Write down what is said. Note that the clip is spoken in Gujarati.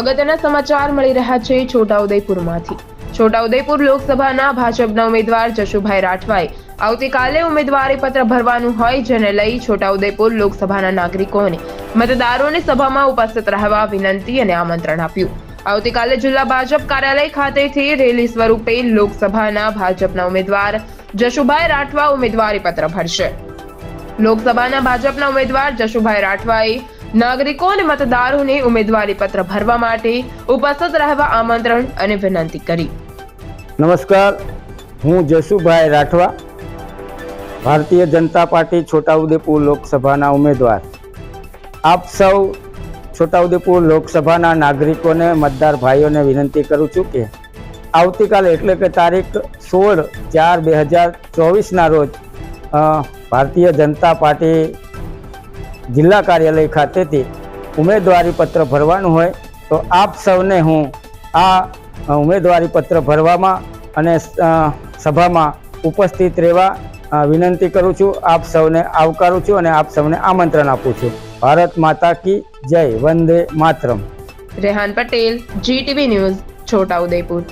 અગત્યના સમાચાર મળી રહ્યા છે છોટાઉદેપુરમાંથી. છોટાઉદેપુર લોકસભાના ભાજપના ઉમેદવાર જશુભાઈ રાઠવાએ આવતીકાલે ઉમેદવારી પત્ર ભરવાનું હોય જેને લઈ છોટાઉદેપુર લોકસભાના નાગરિકોને મતદારોને સભામાં ઉપસ્થિત રહેવા વિનંતી અને આમંત્રણ આપ્યું. આવતીકાલે જિલ્લા ભાજપ કાર્યાલય ખાતેથી રેલી સ્વરૂપે લોકસભાના ભાજપના ઉમેદવાર જશુભાઈ રાઠવા ઉમેદવારી પત્ર ભરશે. લોકસભાના ભાજપના ઉમેદવાર જશુભાઈ રાઠવાએ નાગરિકો અને મતદારોને ઉમેદવારી પત્ર ભરવા માટે ઉપસ્થિત રહેવા આમંત્રણ અને વિનંતી કરી. નમસ્કાર. હું જસુભાઈ રાઠવા, ભારતીય જનતા પાર્ટી છોટાઉદેપુર લોકસભાના ઉમેદવાર. આપ સૌ છોટાઉદેપુર લોકસભાના નાગરિકોને, મતદાર ભાઈઓને વિનંતી કરું છું કે આવતીકાલ એટલે કે તારીખ સોળ ચાર બે હજાર ચોવીસના રોજ ભારતીય જનતા પાર્ટી જિલ્લા કાર્યાલય ખાતેથી ઉમેદવારી પત્ર ભરવાનું હોય તો આપ સૌને હું આ ઉમેદવારી પત્ર ભરવામાં અને સભામાં ઉપસ્થિત રહેવા વિનંતી કરું છું. આપ સૌને આવકારું છું અને આપ સૌને આમંત્રણ આપું છું. ભારત માતા કી જય. Vande Mataram. Rehan Patel GTV news Chhotaudepur